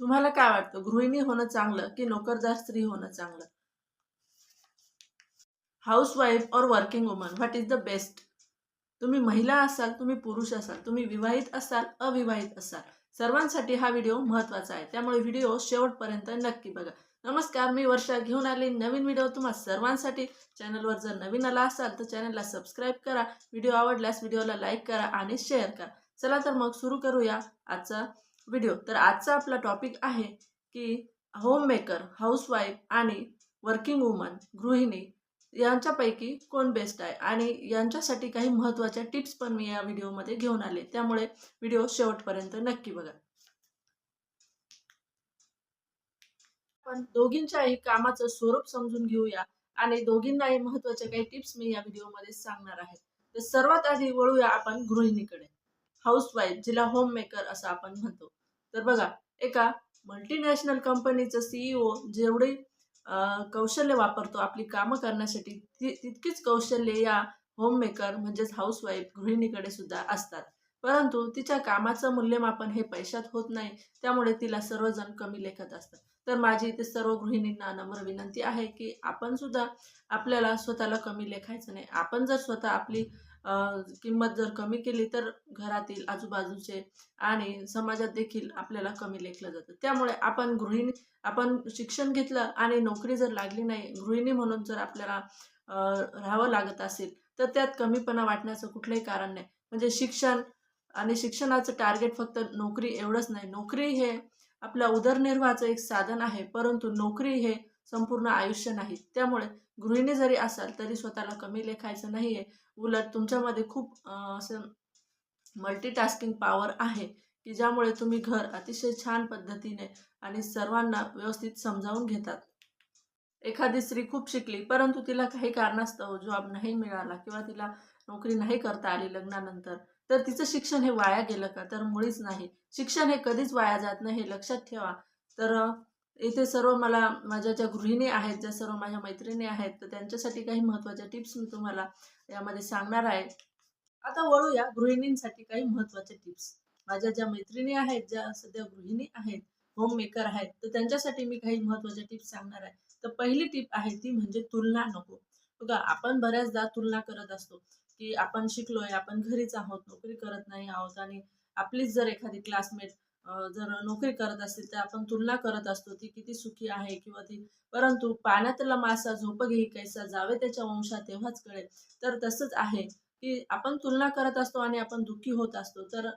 तुम्हाला काय वाटतं? गृहिणी होणं चांगलं की नोकरदार स्त्री होणं चांगलं? हाऊस वाईफ और working woman what is the best तुम्ही महिला असाल तुम्ही पुरुष असाल तुम्ही विवाहित असाल अविवाहित असाल सर्वांसाठी हा व्हिडिओ महत्त्वाचा आहे. त्यामुळे व्हिडिओ शेवटपर्यंत नक्की बघा. नमस्कार मी वर्षा घेऊन आले नवीन व्हिडिओ तुम्हा सर्वांसाठी चॅनलवर जर नवीन आला असाल तर चॅनलला सबस्क्राईब करा. व्हिडिओ आवडल्यास व्हिडिओला लाईक करा आणि शेअर करा. चला तर मग सुरू करूया आजचा व्हिडिओ तर आजचा आपला टॉपिक आहे की होम मेकर हाऊसवाईफ आणि वर्किंग वुमन गृहिणी यांच्यापैकी कोण बेस्ट आहे? आणि यांच्यासाठी काही महत्त्वाच्या टिप्स पण मी या व्हिडिओमध्ये घेऊन आले. त्यामुळे व्हिडिओ शेवटपर्यंत नक्की बघा. पण दोघींच्याही कामाचं स्वरूप समजून घेऊया आणि दोघींनाही महत्त्वाच्या काही टिप्स मी या व्हिडिओमध्ये सांगणार आहे. तर सर्वात आधी वळूया आपण गृहिणीकडे. हाऊसवाईफ जिला होम मेकर असं आपण म्हणतो. तर बघा एका मल्टीनॅशनल कंपनीचं सीईओ जेवढी कौशल्य वापरतो आपली कामं करण्यासाठी ती तितकीच कौशल्य या होम मेकर म्हणजेच हाऊसवाईफ गृहिणीकडे सुद्धा असतात. परंतु तिच्या कामाचं मूल्यमापन हे पैशात होत नाही त्यामुळे तिला सर्वजण कमी लेखत असतात. तर माझी इथे सर्व गृहिणींना नम्र विनंती आहे की आपण सुद्धा आपल्याला स्वतःला कमी लेखायचं नाही. आपण जर स्वतः आपली किंमत जर कमी केली तर घरातील आजूबाजूचे आणि समाजात देखील आपल्याला कमी लेखलं जातं. त्यामुळे आपण गृहिणी आपण शिक्षण घेतलं आणि नोकरी जर लागली नाही गृहिणी म्हणून जर आपल्याला राहावं लागत असेल तर त्यात कमीपणा वाटण्याचं कुठलंही कारण नाही. म्हणजे शिक्षण आणि शिक्षणाचं टार्गेट फक्त नोकरी एवढंच नाही. नोकरी हे आपल्या उदरनिर्वाहाचं एक साधन आहे परंतु नोकरी हे संपूर्ण आयुष्य नाही. त्यामुळे गृहिणी जरी असाल तरी स्वतःला कमी लेखायचं नाही आहे उलट तुमच्यामध्ये खूप असं मल्टीटास्किंग पॉवर आहे की ज्यामुळे तुम्ही घर अतिशय छान पद्धतीने आणि सर्वांना व्यवस्थित समजावून घेतात. एखादी स्त्री खूप शिकली परंतु तिला काही कारणास्तव जॉब नाही मिळाला किंवा तिला नोकरी नाही करता आली लग्नानंतर तर तिचं शिक्षण हे वाया गेलं का? तर मुळीच नाही. शिक्षण हे कधीच वाया जात नाही हे लक्षात ठेवा. तर इथे सर्व मला माझ्या ज्या गृहिणी आहेत ज्या सर्व माझ्या मैत्रिणी आहेत तर त्यांच्यासाठी काही महत्त्वाच्या टिप्स मी तुम्हाला यामध्ये सांगणार आहे. आता वळूया गृहिणींसाठी काही महत्त्वाच्या टिप्स. माझ्या ज्या मैत्रिणी आहेत ज्या सध्या गृहिणी आहेत होम मेकर आहेत तर त्यांच्यासाठी मी काही महत्त्वाच्या टिप्स सांगणार आहे. तर पहिली टिप आहे ती म्हणजे तुलना नको. बघा आपण बऱ्याचदा तुलना करत असतो की आपण शिकलोय आपण घरीच आहोत नोकरी करत नाही आहोत आणि आपलीच जर एखादी क्लासमेट जर नोकरी करत असतील तर आपण तुलना करत असतो ती किती सुखी आहे किंवा ती परंतु पाण्यातला मासा झोप घेई कैसा जावे त्याच्या वंशा तेव्हाच कळेल. तर तसंच आहे की आपण तुलना करत असतो आणि आपण दुःखी होत असतो. तर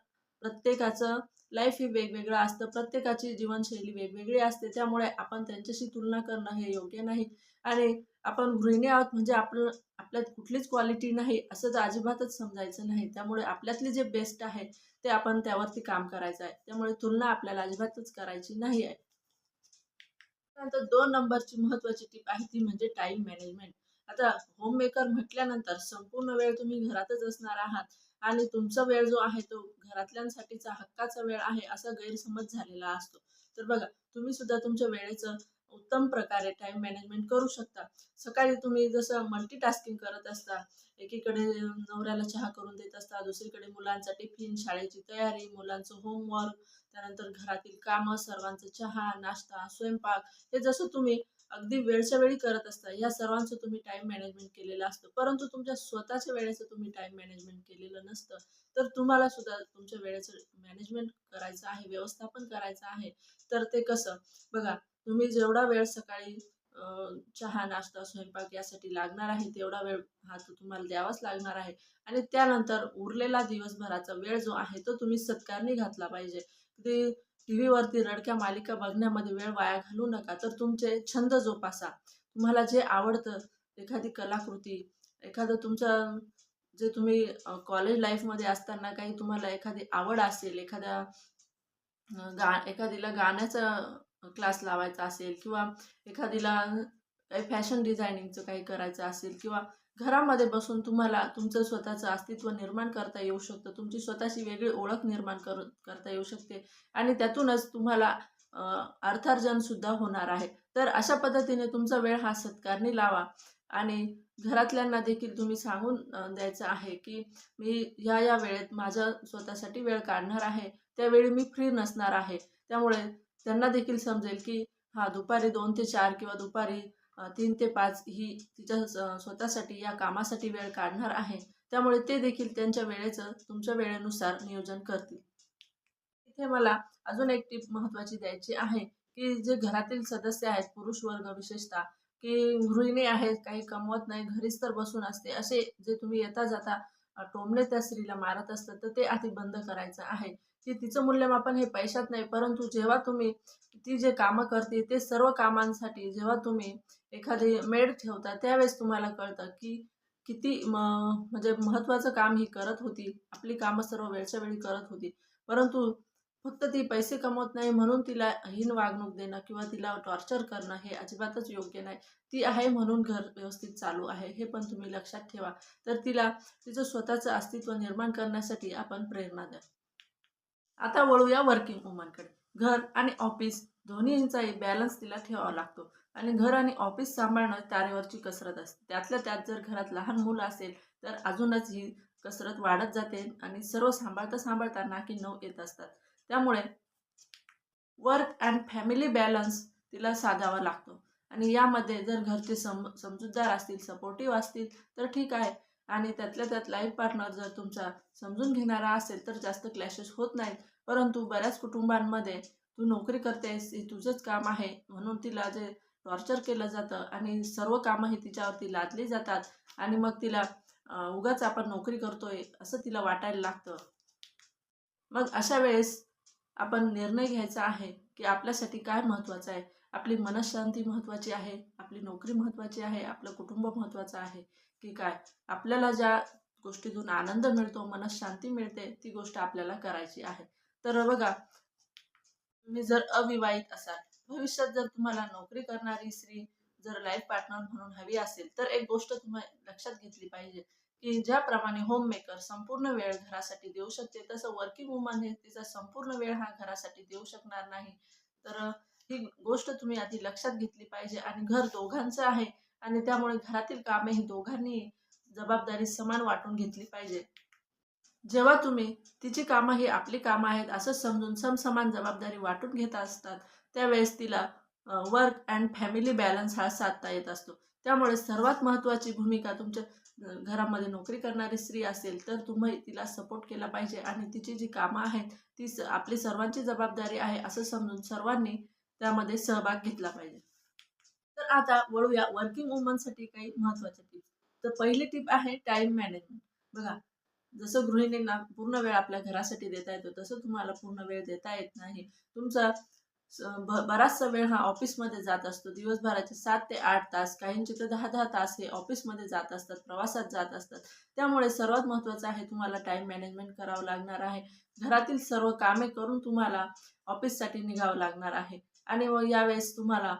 प्रत्येकाचं लाईफ ही वेगवेगळं असतं. प्रत्येकाची जीवनशैली वेगवेगळी असते. त्यामुळे आपण त्यांच्याशी तुलना करणं हे योग्य नाही. आणि आपण गृहिणी आहोत म्हणजे आपलं आपल्यात कुठलीच क्वालिटी नाही असं तर अजिबातच समजायचं नाही. त्यामुळे आपल्यातले जे बेस्ट आहे ते आपण त्यावरती काम करायचं आहे. त्यामुळे तुलना आपल्याला अजिबातच करायची नाही आहे. त्यानंतर दोन नंबरची महत्वाची टीप आहे ती म्हणजे टाईम मॅनेजमेंट आता होम मेकर म्हटल्यानंतर संपूर्ण वेळ तुम्ही घरातच असणार आहात आणि तुमचा वेळ जो आहे तो घरातल्यांसाठीचा हक्काचा वेळ आहे असा गैरसमज झालेला असतो. तर बघा तुम्ही सुद्धा तुमच्या वेळेचं उत्तम प्रकारे टाइम मॅनेजमेंट करू शकता. सकाळी तुम्ही जसं मल्टीटास्किंग करत असता एकीकडे नवऱ्याला चहा करून देत असता दुसरीकडे मुलांचा टिफिन शाळेची तयारी मुलांचं होमवर्क त्यानंतर घरातील कामं सर्वांचं चहा नाश्ता स्वयंपाक. हे जसं तुम्ही अगदी वेळच्या वेळी करत असता या सर्वांचं तुम्ही टाइम मॅनेजमेंट केलेलं असतं. परंतु तुमच्या स्वतःच्या वेळेचं तुम्ही टाइम मॅनेजमेंट केलेलं नसतं. तर तुम्हाला सुद्धा तुमच्या वेळेचं मॅनेजमेंट करायचं आहे व्यवस्थापन करायचं आहे. तर ते कसं? बघा तुम्ही जेवढा वेळ सकाळी चहा नाश्ता स्वयंपाक यासाठी लागणार आहे तेवढा वेळ हा तो तुम्हाला द्यावाच लागणार आहे. आणि त्यानंतर उरलेला दिवसभराचा वेळ जो आहे तो तुम्ही सत्कारणी घातला पाहिजे. ते टी व्हीवरती रडक्या मालिका बघण्यामध्ये वेळ वाया घालू नका तर तुमचे छंद जोपासा. तुम्हाला जे आवडतं एखादी कलाकृती एखादं तुमचं जे तुम्ही कॉलेज लाईफमध्ये असताना काही तुम्हाला एखादी आवड असेल एखाद्या गा एखादीला गाण्याचा क्लास लावायचा असेल किंवा एखादीला काही फॅशन डिझायनिंगचं काही करायचं असेल किंवा घरामध्ये बसून तुम्हाला तुमचं स्वतःचं अस्तित्व निर्माण करता येऊ शकतं. तुमची स्वतःची वेगळी ओळख निर्माण कर करता येऊ शकते आणि त्यातूनच तुम्हाला अर्थार्जनसुद्धा होणार आहे. तर अशा पद्धतीने तुमचा वेळ हा सत्कारणी लावा आणि घरातल्यांना देखील तुम्ही सांगून द्यायचं आहे की मी या या वेळेत माझ्या स्वतःसाठी वेळ काढणार आहे. त्यावेळी मी फ्री नसणार आहे. त्यामुळे त्यांना देखील समजेल की हा दुपारी दोन ते चार किंवा दुपारी तीन ते पाच ही तिच्या स्वतःसाठी या कामासाठी वेळ काढणार आहे. त्यामुळे ते देखील त्यांच्या वेळेचं तुमच्या वेळेनुसार नियोजन करतील. इथे मला अजून एक टीप महत्त्वाची द्यायची आहे की जे घरातील सदस्य आहेत पुरुष वर्ग विशेषतः की गृहिणी आहेत काही कमवत नाही घरीच तर बसून असते असे जे तुम्ही येता जाता टोमले त्या स्त्रीला मारत असतात तर ते आधी बंद करायचं आहे. की तिचं मूल्यमापन हे पैशात नाही परंतु जेव्हा तुम्ही ती जे कामं करते ते सर्व कामांसाठी जेव्हा तुम्ही एखादी मेड ठेवता त्यावेळेस तुम्हाला कळतं की किती म म्हणजे महत्त्वाचं काम ही करत होती. आपली कामं सर्व वेळच्या वेळी करत होती. परंतु फक्त ती पैसे कमवत नाही म्हणून तिला हीन वागणूक देणं किंवा तिला टॉर्चर करणं हे अजिबातच योग्य नाही. ती आहे म्हणून घर व्यवस्थित चालू आहे हे पण तुम्ही लक्षात ठेवा. तर तिला तिचं स्वतःचं अस्तित्व निर्माण करण्यासाठी आपण प्रेरणा द्या. आता वळूया वर्किंग वुमनकडे घर आणि ऑफिस दोन्हींचाही बॅलन्स तिला ठेवावा लागतो. आणि घर आणि ऑफिस सांभाळणं तारेवरची कसरत असते. त्यातल्या त्यात जर घरात लहान मुलं असेल तर अजूनच ही कसरत वाढत जाते आणि सर्व सांभाळता सांभाळता नाकी नऊ येत असतात. त्यामुळे वर्क अँड फॅमिली बॅलन्स तिला साधावा लागतो. आणि यामध्ये जर घरचे सम समजूतदार असतील सपोर्टिव्ह असतील तर ठीक आहे. आणि त्यातल्या त्यात लाईफ पार्टनर जर तुमचा समजून घेणारा असेल तर जास्त क्लॅशेस होत नाहीत. परंतु बऱ्याच कुटुंबांमध्ये तू नोकरी करतेस हे तुझंच काम आहे म्हणून तिला जे टॉर्चर केलं जातं आणि सर्व कामं ही तिच्यावरती लादली जातात आणि मग तिला उगाच आपण नोकरी करतोय असं तिला वाटायला लागतं. मग अशा वेळेस आपण निर्णय घ्यायचा आहे की आपल्यासाठी काय महत्त्वाचं आहे? आपली मनशांती महत्त्वाची आहे? आपली नोकरी महत्त्वाची आहे? आपलं कुटुंब महत्त्वाचं आहे? की काय? आपल्याला ज्या गोष्टीतून आनंद मिळतो मनशांती मिळते ती गोष्ट आपल्याला करायची आहे. तर बघा तुम्ही जर अविवाहित असाल भविष्यात जर तुम्हाला नोकरी करणारी स्त्री जर लाईफ पार्टनर म्हणून हवी असेल तर एक गोष्ट तुम्ही लक्षात घेतली पाहिजे की ज्याप्रमाणे होम मेकर संपूर्ण वेळ घरासाठी देऊ शकते तसं वर्किंग वुमन हे तिचा संपूर्ण वेळ हा घरासाठी देऊ शकणार नाही. तर ही गोष्ट तुम्ही आधी लक्षात घेतली पाहिजे आणि घर दोघांचं आहे आणि त्यामुळे घरातील कामे ही दोघांनी जबाबदारी समान वाटून घेतली पाहिजे. जेव्हा तुम्ही तिची कामं ही आपली कामं आहेत असं समजून समसमान जबाबदारी वाटून घेत असतात त्यावेळेस तिला वर्क अँड फॅमिली बॅलन्स हा साधता येत असतो. त्यामुळे सर्वात महत्त्वाची भूमिका तुमच्या घरामध्ये नोकरी करणारी स्त्री असेल तर तुम्ही तिला सपोर्ट केला पाहिजे आणि तिची जी कामं आहेत ती स आपली सर्वांची जबाबदारी आहे असं समजून सर्वांनी त्यामध्ये सहभाग घेतला पाहिजे. तर आता वळूया वर्किंग वुमनसाठी काही महत्त्वाच्या टिप्स तर पहिली टिप आहे टाईम मॅनेजमेंट बघा जसं गृहिणींना पूर्ण वेळ आपल्या घरासाठी देता येतो तसं तुम्हाला पूर्ण वेळ देता येत नाही. तुमचा स- ब- बराचसा वेळ हा ऑफिसमध्ये जात असतो. दिवसभराचे सात ते आठ तास काहींचे तर दहा दहा तास हे ऑफिसमध्ये जात असतात प्रवासात जात असतात. त्यामुळे सर्वात महत्त्वाचं आहे तुम्हाला टाईम मॅनेजमेंट करावं लागणार आहे. घरातील सर्व कामे करून तुम्हाला ऑफिससाठी निघावं लागणार आहे. आणि मग यावेळेस तुम्हाला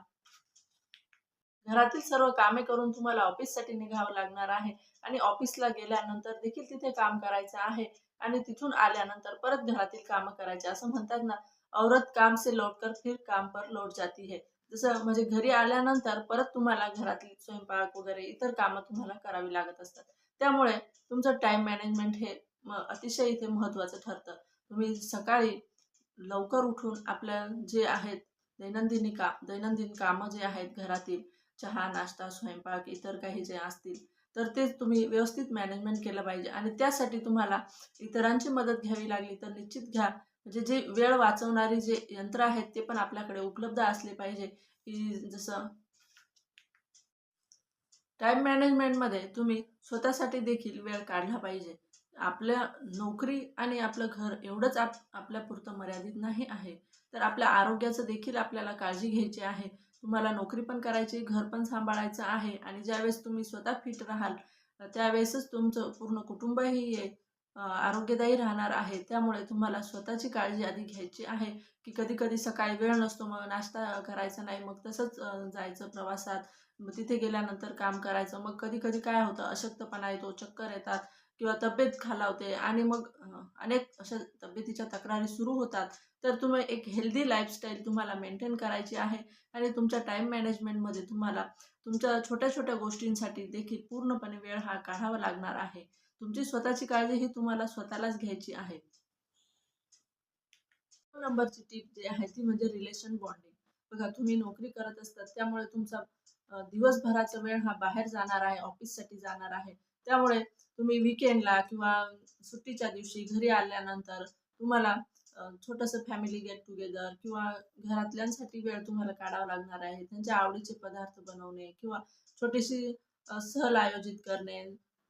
घरातील सर्व कामे करून तुम्हाला ऑफिससाठी निघावं लागणार आहे. आणि ऑफिसला गेल्यानंतर देखील तिथे काम करायचं आहे. आणि तिथून आल्यानंतर परत घरातील कामं करायचे. असं म्हणतात ना औरत काम से लौटकर फिर काम पर लौट जाती है. जसं म्हणजे घरी आल्यानंतर परत तुम्हाला घरातील स्वयंपाक वगैरे इतर कामं तुम्हाला करावी लागत असतात. त्यामुळे तुमचं टाइम मॅनेजमेंट हे अतिशय इथे महत्त्वाचं ठरतं. तुम्ही सकाळी लवकर उठून आपल्या जे आहेत दैनंदिनी काम दैनंदिन कामं जे आहेत घरातील चहा नाश्ता स्वयंपाक इतर काही जे असतील तर ते तुम्ही व्यवस्थित मॅनेजमेंट केलं पाहिजे. आणि त्यासाठी तुम्हाला इतरांची मदत घ्यावी लागली तर निश्चित घ्या. म्हणजे जे वेळ वाचवणारी जे यंत्र आहेत ते पण आपल्याकडे उपलब्ध असले पाहिजे. की जसं टाईम मॅनेजमेंटमध्ये तुम्ही स्वतःसाठी देखील वेळ काढला पाहिजे. आपल्या नोकरी आणि आपलं घर एवढंच आप आपल्यापुरतं मर्यादित नाही आहे. तर आपल्या आरोग्याचं देखील आपल्याला काळजी घ्यायची आहे. तुम्हाला नोकरी पण करायची घर पण सांभाळायचं आहे आणि ज्यावेळेस तुम्ही स्वतः फिट राहाल त्यावेळेसच तुमचं पूर्ण कुटुंबही आरोग्यदायी राहणार आहे. त्यामुळे तुम्हाला स्वतःची काळजी आधी घ्यायची आहे की कधी कधी सकाळी वेळ नसतो मग नाश्ता करायचा नाही मग तसंच जायचं प्रवासात. मग तिथे गेल्यानंतर काम करायचं मग कधी कधी काय होतं अशक्तपणा येतो चक्कर येतात. किंवा तब्येत खालावते आणि मग अनेक अशा तब्येतीच्या तक्रारी सुरू होतात. तर तुम्ही एक हेल्दी लाईफस्टाईल तुम्हाला मेंटेन करायची आहे आणि तुमच्या टाईम मॅनेजमेंटमध्ये तुम्हाला तुमच्या छोट्या छोट्या गोष्टींसाठी देखील पूर्णपणे वेळ हा काढावा लागणार आहे. तुमची स्वतःची काळजी ही तुम्हाला स्वतःलाच घ्यायची आहे. नंबरची टीप जी आहे ती म्हणजे रिलेशन बॉन्डिंग बघा तुम्ही नोकरी करत असतात त्यामुळे तुमचा दिवसभराचा वेळ हा बाहेर जाणार आहे ऑफिससाठी जाणार आहे. त्यामुळे तुम्ही विकेंडला किंवा सुट्टीच्या दिवशी घरी आल्यानंतर तुम्हाला छोटस छोटंसं फॅमिली गेट टुगेदर किंवा घरातल्यांसाठी वेळ तुम्हाला काढावा लागणार आहे त्यांच्या आवडीचे पदार्थ बनवणे किंवा छोटीशी सहल आयोजित करणे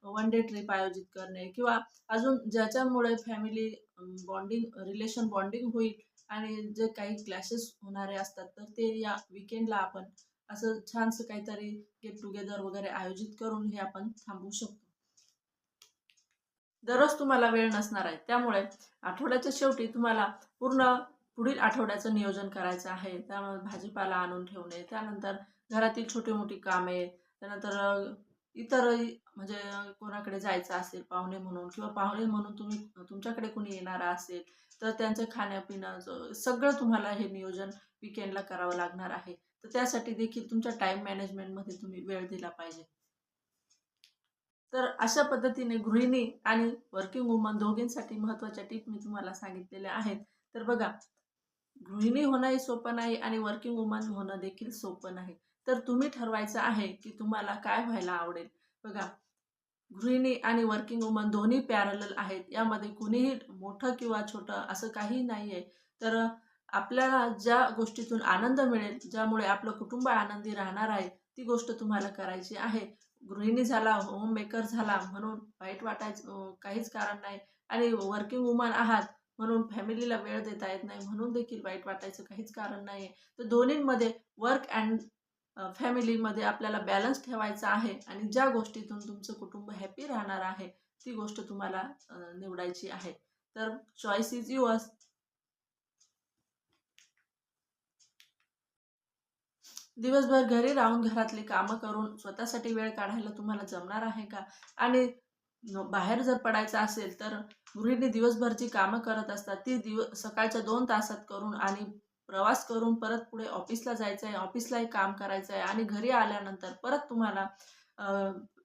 वन डे ट्रिप आयोजित करणे किंवा अजून ज्याच्यामुळे फॅमिली बॉन्डिंग रिलेशन बॉन्डिंग होईल आणि जे काही क्लॅशेस होणारे असतात तर ते या विकेंडला आपण असं छानसं काहीतरी गेट टुगेदर वगैरे आयोजित करून हे आपण थांबवू शकतो. दररोज तुम्हाला वेळ नसणार आहे. त्यामुळे आठवड्याच्या शेवटी तुम्हाला पूर्ण पुढील आठवड्याचं नियोजन करायचं आहे. त्यामुळे भाजीपाला आणून ठेवणे त्यानंतर घरातील छोटी मोठी कामे त्यानंतर इतर म्हणजे कोणाकडे जायचं असेल पाहुणे म्हणून किंवा पाहुणे म्हणून तुम्ही तुमच्याकडे कोणी येणारा असेल तर त्यांचं खाण्यापिणं सगळं तुम्हाला हे नियोजन विकेंडला करावं लागणार आहे. तर त्यासाठी देखील तुमच्या टाईम मॅनेजमेंटमध्ये तुम्ही वेळ दिला पाहिजे. तर अशा पद्धतीने गृहिणी आणि वर्किंग वुमन दोघींसाठी महत्त्वाच्या टिप मी तुम्हाला सांगितलेल्या आहेत. तर बघा गृहिणी होणंही सोपं नाही आणि वर्किंग वुमन होणं देखील सोपं नाही. तर तुम्ही ठरवायचं आहे की तुम्हाला काय व्हायला आवडेल. बघा गृहिणी आणि वर्किंग वुमन दोन्ही पॅरल आहेत. यामध्ये कुणीही मोठं किंवा छोटं असं काही नाही आहे तर आपल्याला ज्या गोष्टीतून आनंद मिळेल ज्यामुळे आपलं कुटुंब आनंदी राहणार आहे ती गोष्ट तुम्हाला करायची आहे. गृहिणी झाला होम मेकर झाला म्हणून वाईट वाटायचं काहीच कारण नाही. आणि वर्किंग वुमन आहात म्हणून फॅमिलीला वेळ देता येत नाही म्हणून देखील वाईट वाटायचं काहीच कारण नाही आहे तर दोन्हीमध्ये वर्क अँड फॅमिलीमध्ये आपल्याला बॅलन्स ठेवायचा आहे आणि ज्या गोष्टीतून तुमचं कुटुंब हॅपी राहणार आहे ती गोष्ट तुम्हाला निवडायची आहे. तर चॉईस इज युअर्स दिवसभर घरी राहून घरातली कामं करून स्वतःसाठी वेळ काढायला तुम्हाला जमणार आहे का? आणि बाहेर जर पडायचं असेल तर गृहिणी दिवसभर जी कामं करत असतात. ती दिव सकाळच्या दोन तासात करून आणि प्रवास करून परत पुढे ऑफिसला जायचं आहे ऑफिसलाही काम करायचं आहे आणि घरी आल्यानंतर परत तुम्हाला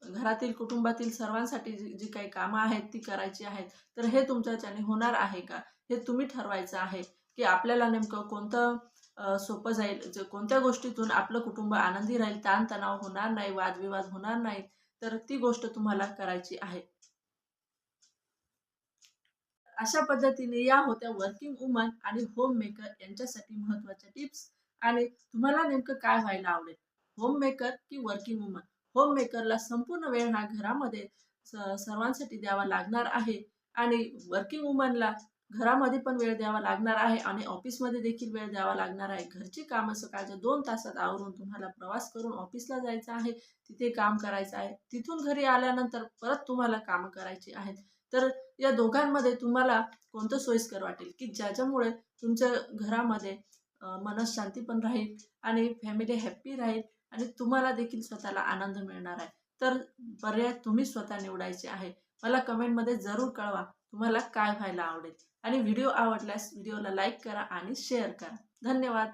घरातील कुटुंबातील सर्वांसाठी जी जी काही कामं आहेत ती करायची आहेत. तर हे तुमच्याच्याने होणार आहे का? हे तुम्ही ठरवायचं आहे की आपल्याला नेमकं कोणतं सोपं जाईल. जे कोणत्या गोष्टीतून आपलं कुटुंब आनंदी राहील ताणतणाव होणार नाही वादविवाद होणार नाही तर ती गोष्ट तुम्हाला करायची आहे. अशा पद्धतीने या होत्या वर्किंग वुमन आणि होम मेकर यांच्यासाठी महत्त्वाच्या टिप्स आणि तुम्हाला नेमकं काय व्हायला आवडेल? होम मेकर की वर्किंग वुमन होम मेकरला संपूर्ण वेळ हा घरामध्ये सर्वांसाठी द्यावा लागणार आहे आणि वर्किंग वुमनला घरामध्ये पण वेळ द्यावा लागणार आहे आणि ऑफिसमध्ये देखील वेळ द्यावा लागणार आहे. घरची कामं सकाळच्या दोन तासात आवरून तुम्हाला प्रवास करून ऑफिसला जायचं आहे तिथे काम करायचं आहे. तिथून घरी आल्यानंतर परत तुम्हाला कामं करायची आहेत. तर या दोघांमध्ये तुम्हाला कोणतं सोयीस्कर वाटेल? की ज्याच्यामुळे तुमच्या घरामध्ये मनशांती पण राहील आणि फॅमिली हॅप्पी राहील आणि तुम्हाला देखील स्वतःला आनंद मिळणार आहे. तर पर्याय तुम्ही स्वतः निवडायचे आहे. मला कमेंटमध्ये जरूर कळवा तुम्हाला काय व्हायला आवडेल. आणि व्हिडिओ आवडल्यास व्हिडिओला लाईक करा आणि शेअर करा. धन्यवाद.